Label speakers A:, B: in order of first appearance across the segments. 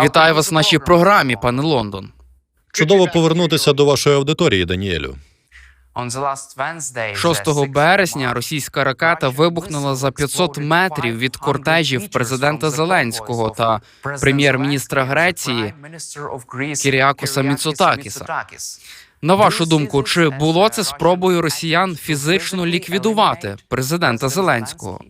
A: Вітаю вас в нашій програмі, пане Лондон.
B: Чудово повернутися до вашої аудиторії, Даніелю.
A: 6 березня російська ракета вибухнула за 500 метрів від кортежів президента Зеленського та прем'єр-міністра Греції Кіріакоса Міцотакіса. На вашу думку, чи було це спробою росіян фізично ліквідувати президента Зеленського?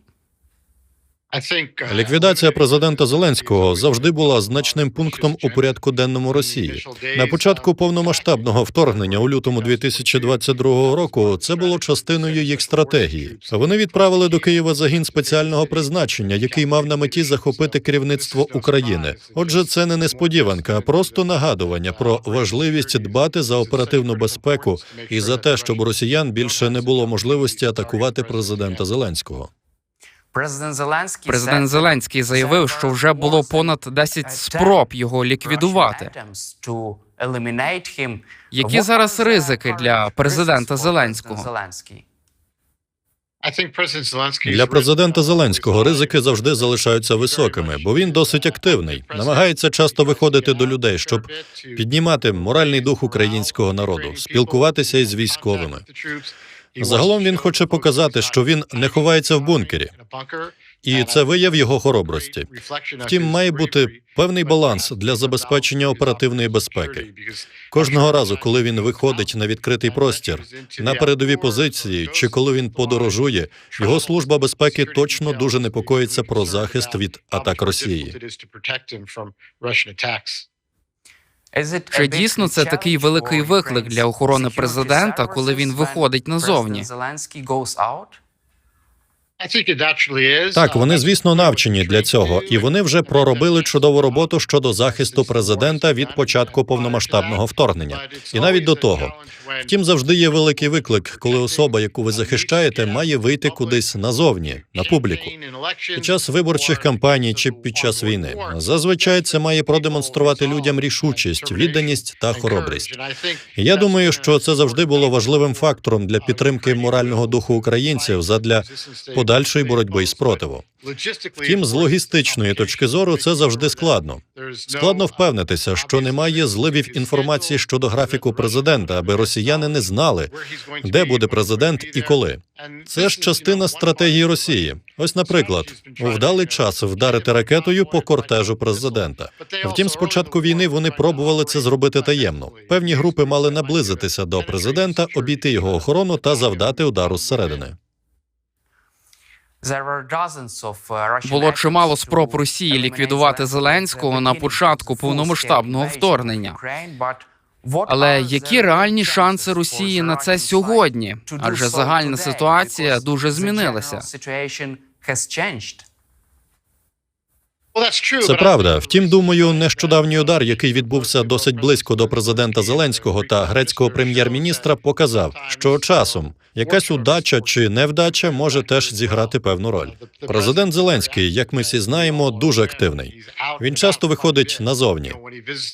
B: Ліквідація президента Зеленського завжди була значним пунктом у порядку денному Росії. На початку повномасштабного вторгнення у лютому 2022 року це було частиною їх стратегії. Вони відправили до Києва загін спеціального призначення, який мав на меті захопити керівництво України. Отже, це не несподіванка, а просто нагадування про важливість дбати за оперативну безпеку і за те, щоб у росіян більше не було можливості атакувати президента Зеленського.
A: Президент Зеленський президент Зеленський заявив, що вже було понад 10 спроб його ліквідувати. Які зараз ризики для президента Зеленського?
B: Для президента Зеленського ризики завжди залишаються високими, бо він досить активний, намагається часто виходити до людей, щоб піднімати моральний дух українського народу, спілкуватися із військовими. Загалом він хоче показати, що він не ховається в бункері, і це вияв його хоробрості. Втім, має бути певний баланс для забезпечення оперативної безпеки. Кожного разу, коли він виходить на відкритий простір, на передові позиції, чи коли він подорожує, його служба безпеки точно дуже непокоїться про захист від атак Росії.
A: Чи дійсно це такий великий виклик для охорони президента, коли він виходить назовні?
B: Так, вони звісно навчені для цього, і вони вже проробили чудову роботу щодо захисту президента від початку повномасштабного вторгнення, і навіть до того. Втім, завжди є великий виклик, коли особа, яку ви захищаєте, має вийти кудись назовні на публіку. Під час виборчих кампаній чи під час війни зазвичай це має продемонструвати людям рішучість, відданість та хоробрість. І Я думаю, що це завжди було важливим фактором для підтримки морального духу українців задля подальшої боротьби і спротиву. Втім, з логістичної точки зору це завжди складно. Складно впевнитися, що немає зливів інформації щодо графіку президента, аби росіяни не знали, де буде президент і коли. Це ж частина стратегії Росії. Ось, наприклад, у вдалий час вдарити ракетою по кортежу президента. Втім, з початку війни вони пробували це зробити таємно. Певні групи мали наблизитися до президента, обійти його охорону та завдати удару зсередини.
A: Було чимало спроб Росії ліквідувати Зеленського на початку повномасштабного вторгнення. Але які реальні шанси Росії на це сьогодні? Адже загальна ситуація дуже змінилася.
B: Це правда. Втім, думаю, нещодавній удар, який відбувся досить близько до президента Зеленського та грецького прем'єр-міністра, показав, що часом якась удача чи невдача може теж зіграти певну роль. Президент Зеленський, як ми всі знаємо, дуже активний. Він часто виходить назовні.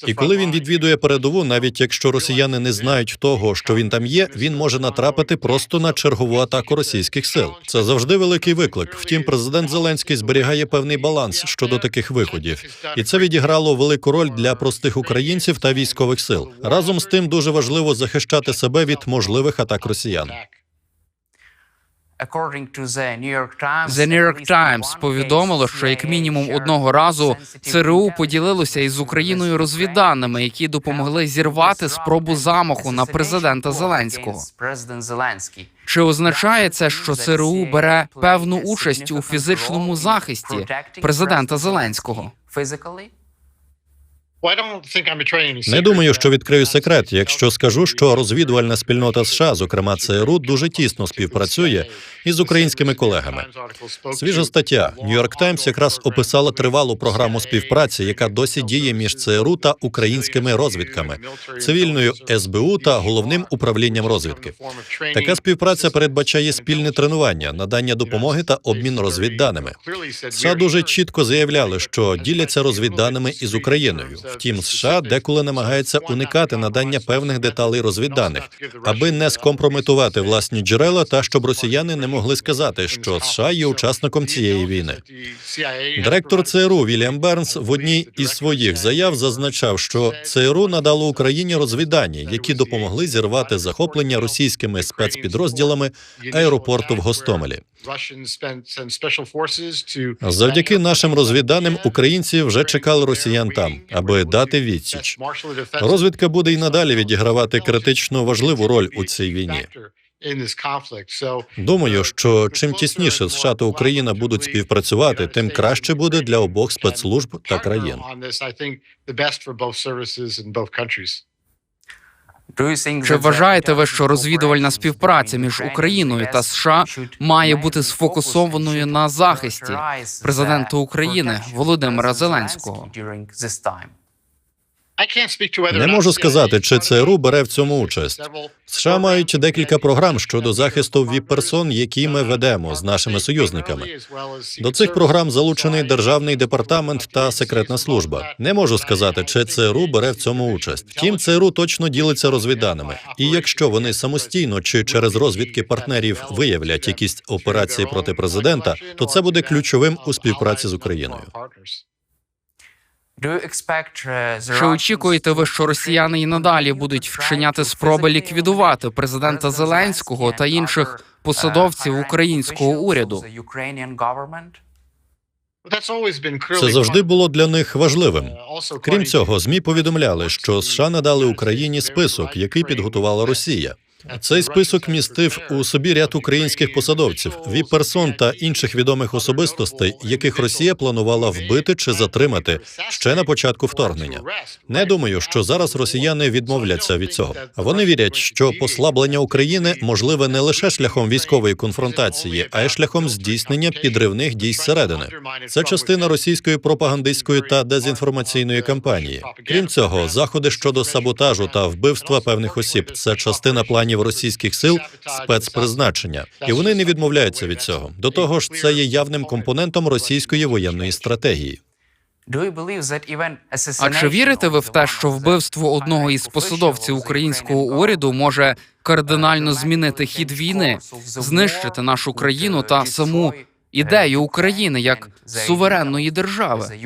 B: І коли він відвідує передову, навіть якщо росіяни не знають того, що він там є, він може натрапити просто на чергову атаку російських сил. Це завжди великий виклик. Втім, президент Зеленський зберігає певний баланс щодо таких виходів, і це відіграло велику роль для простих українців та військових сил. Разом з тим дуже важливо захищати себе від можливих атак росіян.
A: The New York Times повідомило, що як мінімум одного разу ЦРУ поділилося із Україною розвідданими, які допомогли зірвати спробу замаху на президента Зеленського. Чи означає це, що ЦРУ бере певну участь у фізичному захисті президента Зеленського?
B: Не думаю, що відкрию секрет, якщо скажу, що розвідувальна спільнота США, зокрема ЦРУ, дуже тісно співпрацює із українськими колегами. Свіжа стаття Нью-Йорк Таймс якраз описала тривалу програму співпраці, яка досі діє між ЦРУ та українськими розвідками, цивільною СБУ та головним управлінням розвідки. Така співпраця передбачає спільне тренування, надання допомоги та обмін розвідданими. США дуже чітко заявляли, що діляться розвідданими із Україною. Втім, США деколи намагаються уникати надання певних деталей розвідданих, аби не скомпрометувати власні джерела та щоб росіяни не могли сказати, що США є учасником цієї війни. Директор ЦРУ Вільям Бернс в одній із своїх заяв зазначав, що ЦРУ надало Україні розвіддані, які допомогли зірвати захоплення російськими спецпідрозділами аеропорту в Гостомелі. Завдяки нашим розвідданим українці вже чекали росіян там, аби дати відсіч. Розвідка буде й надалі відігравати критично важливу роль у цій війні. Думаю, що чим тісніше США та Україна будуть співпрацювати, тим краще буде для обох спецслужб та країн.
A: Чи вважаєте ви, що розвідувальна співпраця між Україною та США має бути сфокусованою на захисті президента України Володимира Зеленського?
B: Не можу сказати, чи ЦРУ бере в цьому участь. США мають декілька програм щодо захисту ВІП-персон, які ми ведемо з нашими союзниками. До цих програм залучений державний департамент та секретна служба. Не можу сказати, чи ЦРУ бере в цьому участь. Втім, ЦРУ точно ділиться розвідданими. І якщо вони самостійно чи через розвідки партнерів виявлять якісь операції проти президента, то це буде ключовим у співпраці з Україною.
A: Чи очікуєте ви, що росіяни і надалі будуть вчиняти спроби ліквідувати президента Зеленського та інших посадовців українського уряду?
B: Це завжди було для них важливим. Крім цього, змі повідомляли, що США надали Україні список, який підготувала Росія. Цей список містив у собі ряд українських посадовців, віп-персон та інших відомих особистостей, яких Росія планувала вбити чи затримати ще на початку вторгнення. Не думаю, що зараз росіяни відмовляться від цього. Вони вірять, що послаблення України можливе не лише шляхом військової конфронтації, а й шляхом здійснення підривних дій зсередини. Це частина російської пропагандистської та дезінформаційної кампанії. Крім цього, заходи щодо саботажу та вбивства певних осіб це частина планів російських сил спецпризначення, і вони не відмовляються від цього. До того ж, це є явним компонентом російської воєнної стратегії.
A: А чи вірите ви в те, що вбивство одного із посадовців українського уряду може кардинально змінити хід війни, знищити нашу країну та саму ідею України як суверенної держави?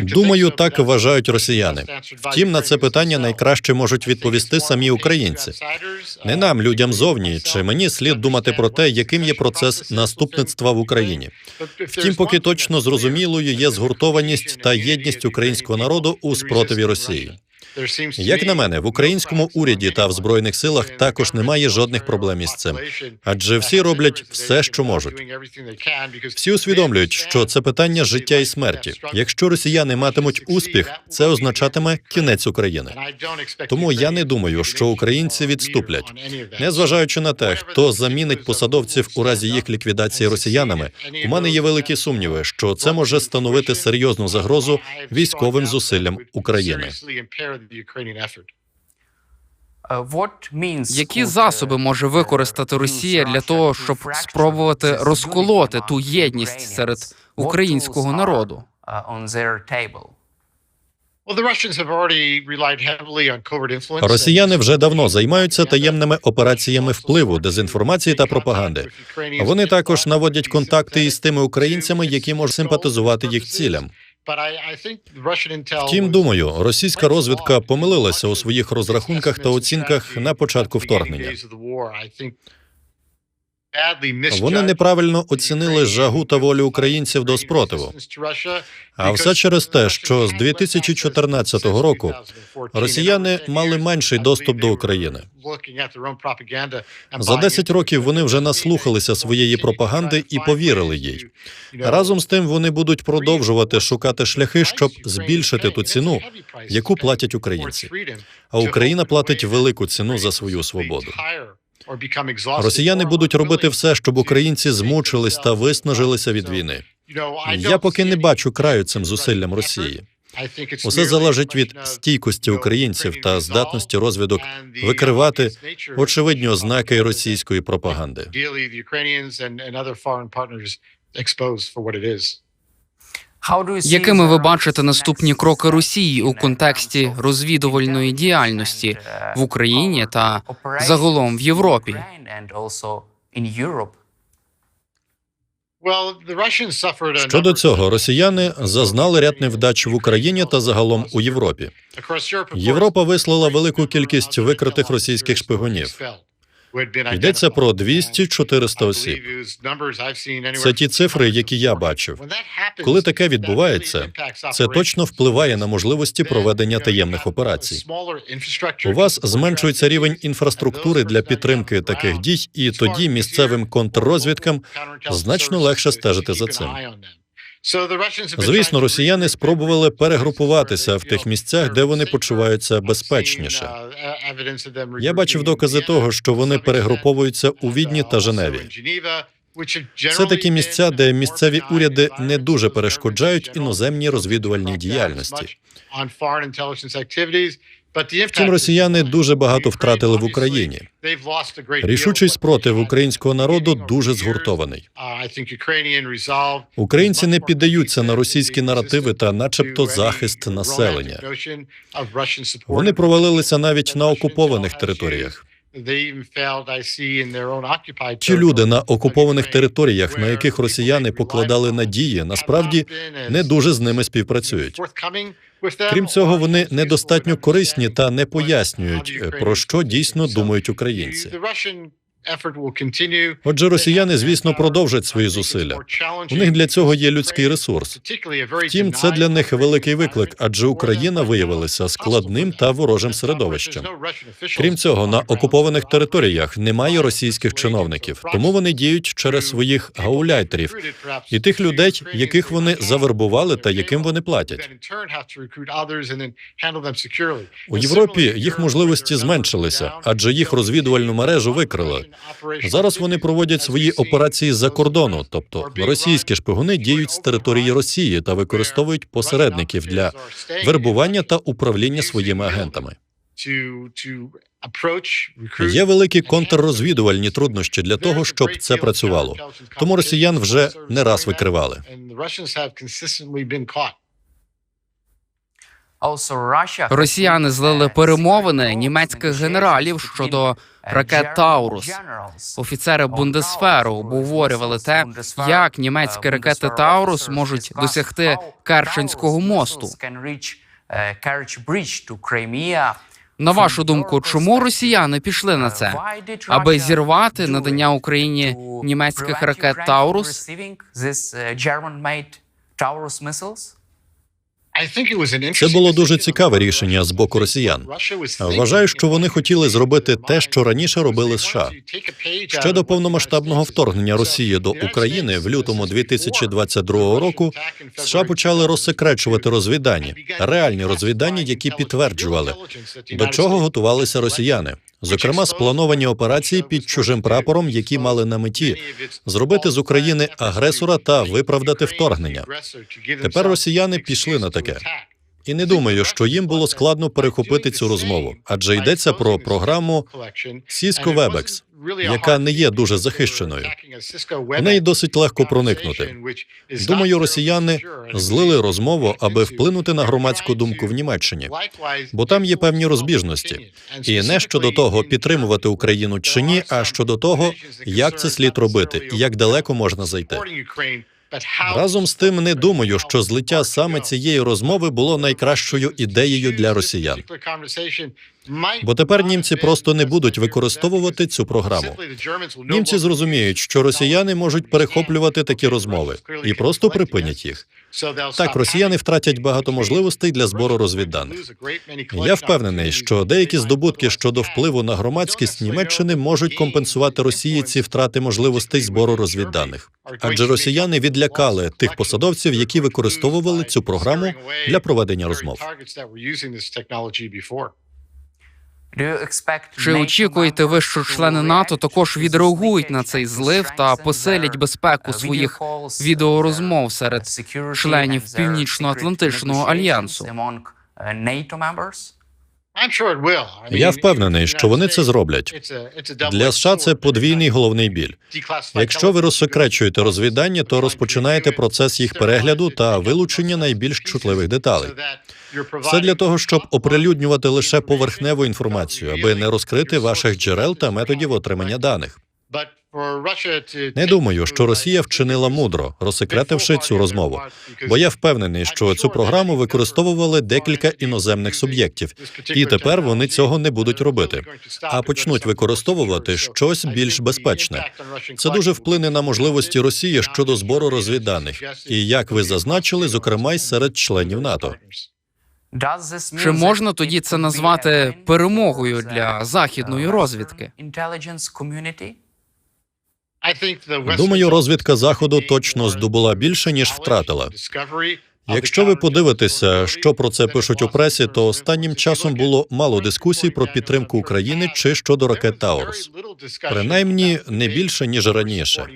B: Думаю, так вважають росіяни. Втім, на це питання найкраще можуть відповісти самі українці. Не нам, людям зовні, чи мені слід думати про те, яким є процес наступництва в Україні. Втім, поки точно зрозумілою є згуртованість та єдність українського народу у спротиві Росії. Як на мене, в українському уряді та в збройних силах також немає жодних проблем із цим, адже всі роблять все, що можуть. Всі усвідомлюють, що це питання життя і смерті. Якщо росіяни матимуть успіх, це означатиме кінець України. Тому я не думаю, що українці відступлять, незважаючи на те, хто замінить посадовців у разі їх ліквідації росіянами. У мене є великі сумніви, що це може становити серйозну загрозу військовим зусиллям України.
A: Які засоби може використати Росія для того, щоб спробувати розколоти ту єдність серед українського народу?
B: Росіяни вже давно займаються таємними операціями впливу, дезінформації та пропаганди. Вони також наводять контакти із тими українцями, які можуть симпатизувати їх цілям. Втім, думаю, російська розвідка помилилася у своїх розрахунках та оцінках на початку вторгнення. Вони неправильно оцінили жагу та волю українців до спротиву. А все через те, що з 2014 року росіяни мали менший доступ до України. За 10 років вони вже наслухалися своєї пропаганди і повірили їй. Разом з тим вони будуть продовжувати шукати шляхи, щоб збільшити ту ціну, яку платять українці. А Україна платить велику ціну за свою свободу. Росіяни будуть робити все, щоб українці змучились та виснажилися від війни. Я поки не бачу краю цим зусиллям Росії. Усе залежить від стійкості українців та здатності розвідок викривати очевидні ознаки російської пропаганди.
A: Якими ви бачите наступні кроки Росії у контексті розвідувальної діяльності в Україні та загалом в Європі?
B: Щодо цього, росіяни зазнали ряд невдач в Україні та загалом у Європі. Європа вислала велику кількість викритих російських шпигунів. Йдеться про 200-400 осіб. Це ті цифри, які я бачив. Коли таке відбувається, це точно впливає на можливості проведення таємних операцій. У вас зменшується рівень інфраструктури для підтримки таких дій, і тоді місцевим контррозвідкам значно легше стежити за цим. Звісно, росіяни спробували перегрупуватися в тих місцях, де вони почуваються безпечніше. Я бачив докази того, що вони перегруповуються у Відні та Женеві. Це такі місця, де місцеві уряди не дуже перешкоджають іноземній розвідувальній діяльності. Втім, росіяни дуже багато втратили в Україні. Рішучий спротив українського народу дуже згуртований. Українці не піддаються на російські наративи та, начебто, захист населення. Вони провалилися навіть на окупованих територіях. Ті люди на окупованих територіях, на яких росіяни покладали надії, насправді не дуже з ними співпрацюють. Крім цього, вони недостатньо корисні та не пояснюють, про що дійсно думають українці. Отже, росіяни, звісно, продовжать свої зусилля. У них для цього є людський ресурс. Втім, це для них великий виклик, адже Україна виявилася складним та ворожим середовищем. Крім цього, на окупованих територіях немає російських чиновників, тому вони діють через своїх гауляйтерів і тих людей, яких вони завербували та яким вони платять. У Європі їх можливості зменшилися, адже їх розвідувальну мережу викрили. Зараз вони проводять свої операції за кордону, тобто російські шпигуни діють з території Росії та використовують посередників для вербування та управління своїми агентами. Є великі контррозвідувальні труднощі для того, щоб це працювало. Тому росіян вже не раз викривали.
A: Росіяни злили перемовини німецьких генералів щодо ракет Таурус. Офіцери Бундесферу обговорювали те, як німецькі ракети Таурус можуть досягти Керченського мосту. На вашу думку, чому росіяни пішли на це? Аби зірвати надання Україні німецьких ракет Таурус?
B: Це було дуже цікаве рішення з боку росіян. Вважаю, що вони хотіли зробити те, що раніше робили США. Ще до повномасштабного вторгнення Росії до України в лютому 2022 року США почали розсекречувати розвіддані, реальні розвіддані, які підтверджували, до чого готувалися росіяни. Зокрема, сплановані операції під чужим прапором, які мали на меті зробити з України агресора та виправдати вторгнення. Тепер росіяни пішли на таке. І не думаю, що їм було складно перехопити цю розмову, адже йдеться про програму Cisco Webex, яка не є дуже захищеною. В неї досить легко проникнути. Думаю, росіяни злили розмову, аби вплинути на громадську думку в Німеччині, бо там є певні розбіжності, і не щодо того, підтримувати Україну чи ні, а щодо того, як це слід робити як далеко можна зайти. Разом з тим, не думаю, що злиття саме цієї розмови було найкращою ідеєю для росіян. Бо тепер німці просто не будуть використовувати цю програму. Німці зрозуміють, що росіяни можуть перехоплювати такі розмови і просто припинять їх. Так, росіяни втратять багато можливостей для збору розвідданих. Я впевнений, що деякі здобутки щодо впливу на громадськість Німеччини можуть компенсувати Росії ці втрати можливостей збору розвідданих. Адже росіяни відлякали тих посадовців, які використовували цю програму для проведення розмов.
A: Чи очікуєте ви, що члени НАТО також відреагують на цей злив та посилять безпеку своїх відеорозмов серед членів Північно-Атлантичного альянсу?
B: Я впевнений, що вони це зроблять. Для США це подвійний головний біль. Якщо ви розсекречуєте розвідання, то розпочинаєте процес їх перегляду та вилучення найбільш чутливих деталей. Все для того, щоб оприлюднювати лише поверхневу інформацію, аби не розкрити ваших джерел та методів отримання даних. Не думаю, що Росія вчинила мудро, розсекретивши цю розмову. Бо я впевнений, що цю програму використовували декілька іноземних суб'єктів, і тепер вони цього не будуть робити, а почнуть використовувати щось більш безпечне. Це дуже вплине на можливості Росії щодо збору розвідданих, і як ви зазначили, зокрема й серед членів НАТО.
A: Чи можна тоді це назвати перемогою для західної розвідки?
B: Думаю, розвідка заходу точно здобула більше ніж втратила. Якщо ви подивитеся, що про це пишуть у пресі, то останнім часом було мало дискусій про підтримку України чи щодо ракет Таурус. Принаймні не більше ніж раніше.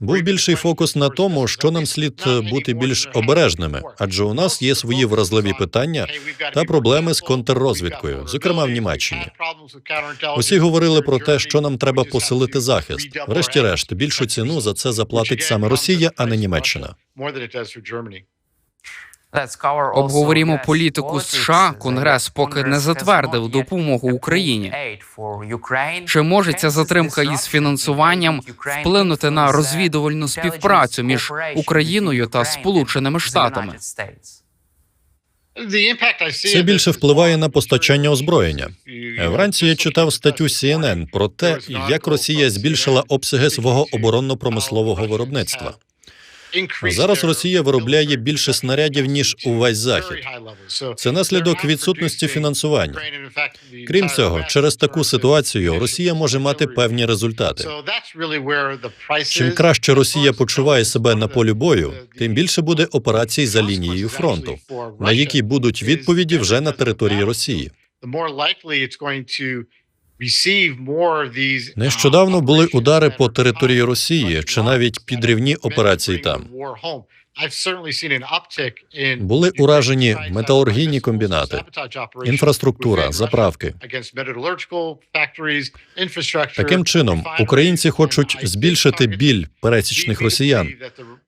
B: Був більший фокус на тому, що нам слід бути більш обережними, адже у нас є свої вразливі питання та проблеми з контррозвідкою, зокрема в Німеччині. Усі говорили про те, що нам треба посилити захист. Врешті-решт, більшу ціну за це заплатить саме Росія, а не Німеччина.
A: Обговорімо політику США. Конгрес поки не затвердив допомогу Україні. Чи може ця затримка із фінансуванням вплинути на розвідувальну співпрацю між Україною та Сполученими Штатами?
B: Це більше впливає на постачання озброєння. Вранці я читав статтю CNN про те, як Росія збільшила обсяги свого оборонно-промислового виробництва. Зараз Росія виробляє більше снарядів ніж увесь захід. Це наслідок відсутності фінансування. Крім цього, через таку ситуацію Росія може мати певні результати. Чим краще Росія почуває себе на полі бою, тим більше буде операцій за лінією фронту, на які будуть відповіді вже на території Росії. Нещодавно були удари по території Росії чи навіть підривні операції там. Були уражені металургійні комбінати, інфраструктура, заправки. Таким чином, українці хочуть збільшити біль пересічних росіян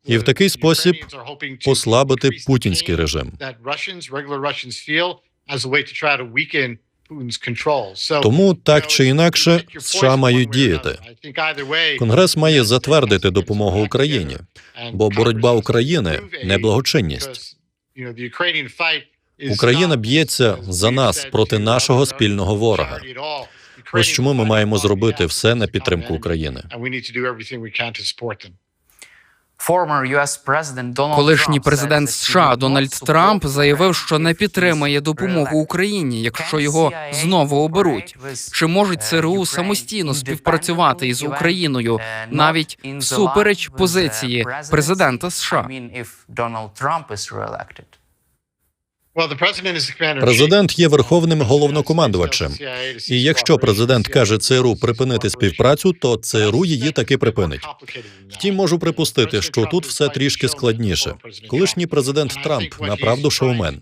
B: і в такий спосіб послабити путінський режим. Тому так чи інакше США мають діяти. Конгрес має затвердити допомогу Україні, бо боротьба України не благочинність. Україна б'ється за нас проти нашого спільного ворога. Ось чому ми маємо зробити все на підтримку України.
A: Колишній президент США Дональд Трамп заявив, що не підтримає допомогу Україні, якщо його знову оберуть. Чи можуть ЦРУ самостійно співпрацювати із Україною навіть всупереч позиції президента США?
B: Президент є верховним головнокомандувачем. І якщо президент каже ЦРУ припинити співпрацю, то ЦРУ її таки припинить. Втім, можу припустити, що тут все трішки складніше. Колишній президент Трамп направду шоумен.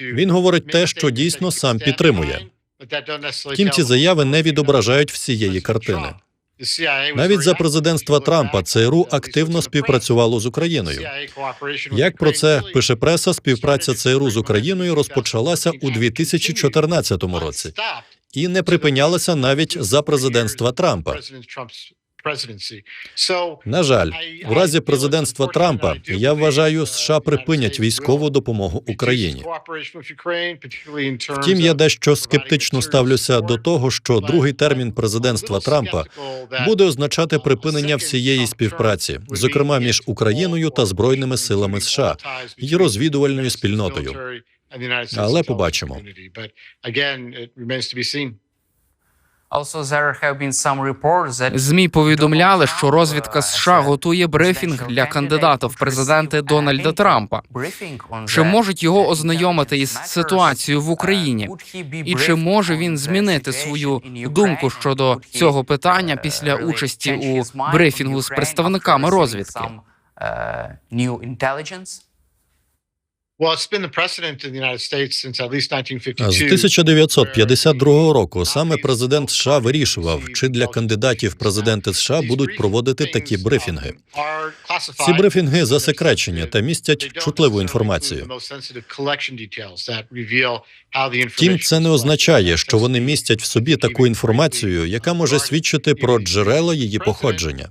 B: Він говорить те, що дійсно сам підтримує. Втім, ці заяви не відображають всієї картини. Навіть за президентства Трампа ЦРУ активно співпрацювало з Україною. Як про це пише преса, співпраця ЦРУ з Україною розпочалася у 2014 році і не припинялася навіть за президентства Трампа. На жаль, у разі президентства Трампа я вважаю, США припинять військову допомогу Україні. Втім, я дещо скептично ставлюся до того, що другий термін президентства Трампа буде означати припинення всієї співпраці, зокрема між Україною та збройними силами США і розвідувальною спільнотою. Але побачимо.
A: ЗМІ повідомляли, що розвідка США готує брифінг для кандидата в президенти Дональда Трампа. Чи можуть його ознайомити із ситуацією в Україні? І чи може він змінити свою думку щодо цього питання після участі у брифінгу з представниками розвідки?
B: З 1952 року саме президент США вирішував, чи для кандидатів президенти США будуть проводити такі брифінги. Ці брифінги засекречені та містять чутливу інформацію. Втім, це не означає, що вони містять в собі таку інформацію, яка може свідчити про джерела її походження.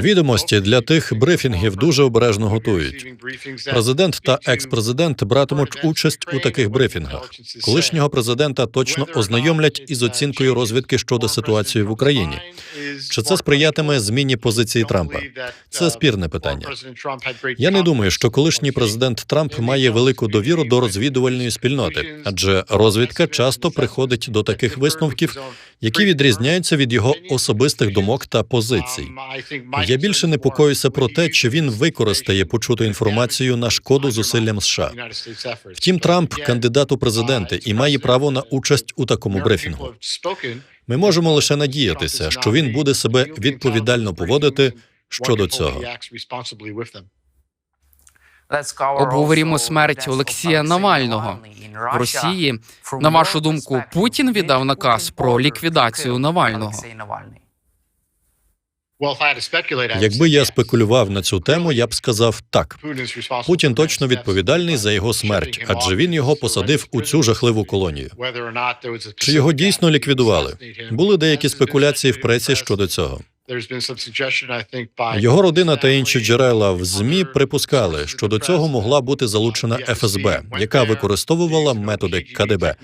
B: Відомості для тих брифінгів дуже обережно готують. Президент та екс-президент братимуть участь у таких брифінгах. Колишнього президента точно ознайомлять із оцінкою розвідки щодо ситуації в Україні. Чи це сприятиме зміні позиції Трампа? Це спірне питання. Я не думаю, що колишній президент Трамп має велику довіру до розвідувальної спільноти, адже розвідка часто приходить до таких висновків, які відрізняються від його особистих думок та позицій. Я більше непокоюся про те, чи він використає почуту інформацію на шкоду зусиллям США. Втім, Трамп кандидат у президенти і має право на участь у такому брифінгу. Ми можемо лише надіятися, що він буде себе відповідально поводити щодо цього.
A: Обговорімо смерть Олексія Навального в Росії. На вашу думку, Путін віддав наказ про ліквідацію Навального?
B: Якби я спекулював на цю тему, я б сказав так. Путін точно відповідальний за його смерть, адже він його посадив у цю жахливу колонію. Чи його дійсно ліквідували? Були деякі спекуляції в пресі щодо цього. Його родина та інші джерела в змі припускали, що до цього могла бути залучена ФСБ, яка використовувала методи КДБ.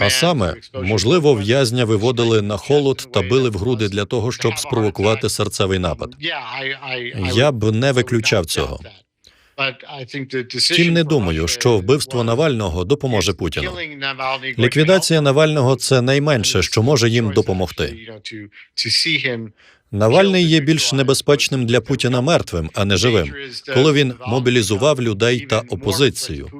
B: А саме, можливо, в'язня виводили на холод та били в груди для того, щоб спровокувати серцевий напад. Я б не виключав цього. Втім, не думаю, що вбивство Навального допоможе Путіну. Ліквідація Навального це найменше, що може їм допомогти. Навальний є більш небезпечним для Путіна мертвим, а не живим, коли він мобілізував людей та опозицію.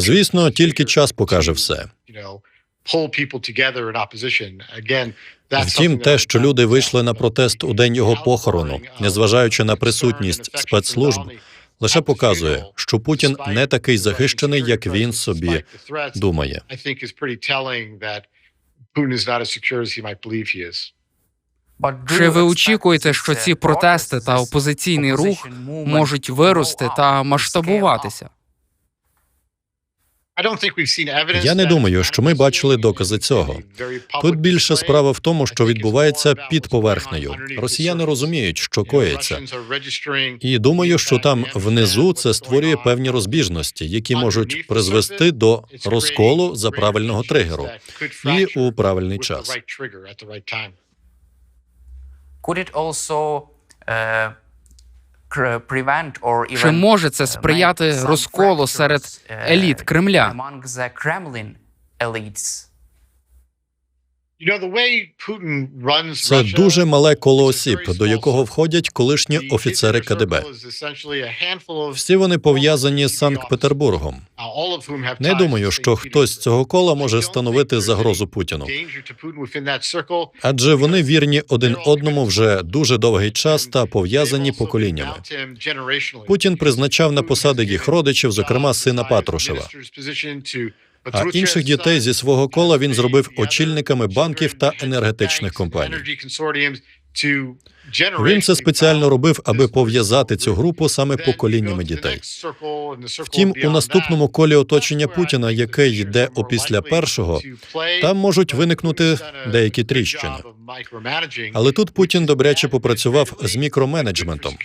B: Звісно, тільки час покаже все. Втім, те, що люди вийшли на протест у день його похорону, незважаючи на присутність спецслужб, лише показує, що Путін не такий захищений, як він собі думає.
A: Чи ви очікуєте, що ці протести та опозиційний рух можуть вирости та масштабуватися?
B: Я не думаю, що ми бачили докази цього. Тут більше справа в тому, що відбувається під поверхнею. Росіяни розуміють, що коїться. І думаю, що там внизу це створює певні розбіжності, які можуть призвести до розколу за правильного тригеру і у правильний час.
A: Чи може це сприяти розколу серед еліт Кремля?
B: Це дуже мале коло осіб, до якого входять колишні офіцери КДБ. Всі вони пов'язані з Санкт-Петербургом. Не думаю, що хтось з цього кола може становити загрозу Путіну. Адже вони вірні один одному вже дуже довгий час та пов'язані поколіннями. Путін призначав на посади їх родичів, зокрема сина Патрушева. А інших дітей зі свого кола він зробив очільниками банків та енергетичних компаній. Він це спеціально робив, аби пов'язати цю групу саме поколіннями дітей. Втім, у наступному колі оточення Путіна, яке йде опісля першого, там можуть виникнути деякі тріщини. Але тут Путін добряче попрацював з мікроменеджментом.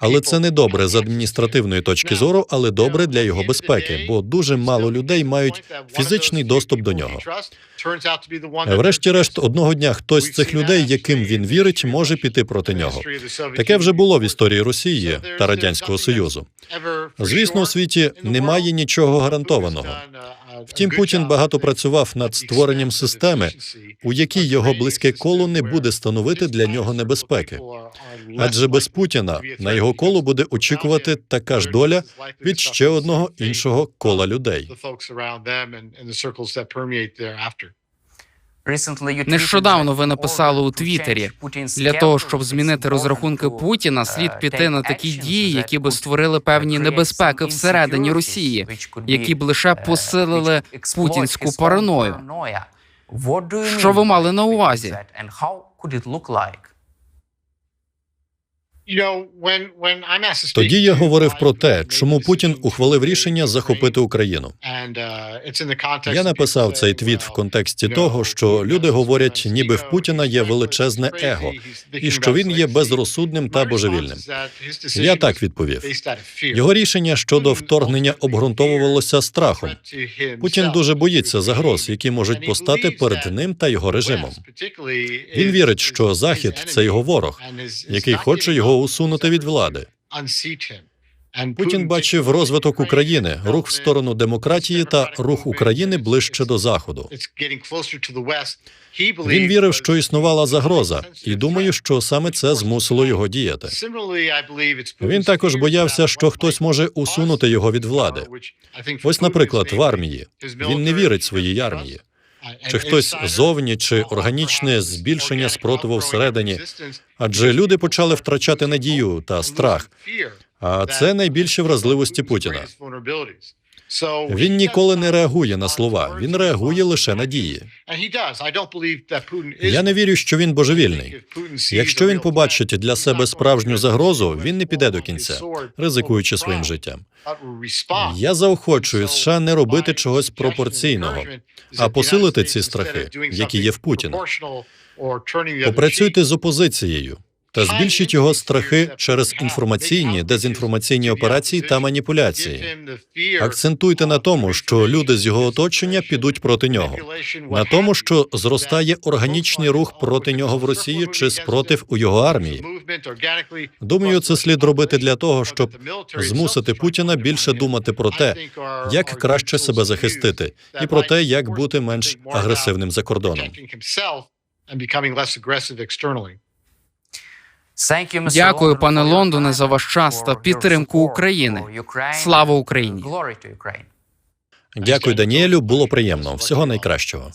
B: Але це не добре з адміністративної точки зору, але добре для його безпеки, бо дуже мало людей мають фізичний доступ до нього. Врешті-решт, одного дня хтось з цих людей, яким він вірить, може піти проти нього. Таке вже було в історії Росії та радянського союзу. Звісно, у світі немає нічого гарантованого. Втім, Путін багато працював над створенням системи, у якій його близьке коло не буде становити для нього небезпеки. Адже без Путіна на його коло буде очікувати така ж доля від ще одного іншого кола людей.
A: Нещодавно ви написали у Твіттері для того, щоб змінити розрахунки Путіна, слід піти на такі дії, які би створили певні небезпеки всередині Росії, які б лише посилили путінську параною. Що ви мали на увазі?
B: Тоді я говорив про те, чому Путін ухвалив рішення захопити Україну.
C: Uh,
B: Я написав цей твіт в контексті того, що люди говорять, ніби в Путіна є величезне его, і що він є безрозсудним та божевільним. Я так відповів. Його рішення щодо вторгнення обґрунтовувалося страхом. Путін дуже боїться загроз, які можуть постати перед ним та його режимом. Він вірить, що Захід це його ворог, який хоче
C: giving
B: його усунути від влади. Путін бачив розвиток України, рух в сторону демократії та рух України ближче до заходу. Він вірив, що існувала загроза, і думаю, що саме це змусило його діяти. Він також боявся, що хтось може усунути його від влади. Ось, наприклад, в армії. Він не вірить своїй армії. Чи хтось зовні, чи органічне збільшення спротиву всередині, адже люди почали втрачати надію та страх. А це найбільші вразливості Путіна. Він ніколи не реагує на слова, він реагує лише на дії. Я не вірю, що він божевільний. Якщо він побачить для себе справжню загрозу, він не піде до кінця, ризикуючи своїм життям. Я заохочую США не робити чогось пропорційного, а посилити ці страхи, які є в Путіна. Попрацюйте з опозицією та збільшіть його страхи через інформаційні, дезінформаційні операції та маніпуляції. Акцентуйте на тому, що люди з його оточення підуть проти нього, на тому, що зростає органічний рух проти нього в Росії чи спротив у його армії. Думаю, це слід робити для того, щоб змусити Путіна більше думати про те, як краще себе захистити, і про те, як бути менш агресивним за кордоном.
A: Дякую, пане Лондоне, за ваш час та підтримку України. Слава Україні!
B: Дякую, Даніелю. Було приємно. Всього найкращого.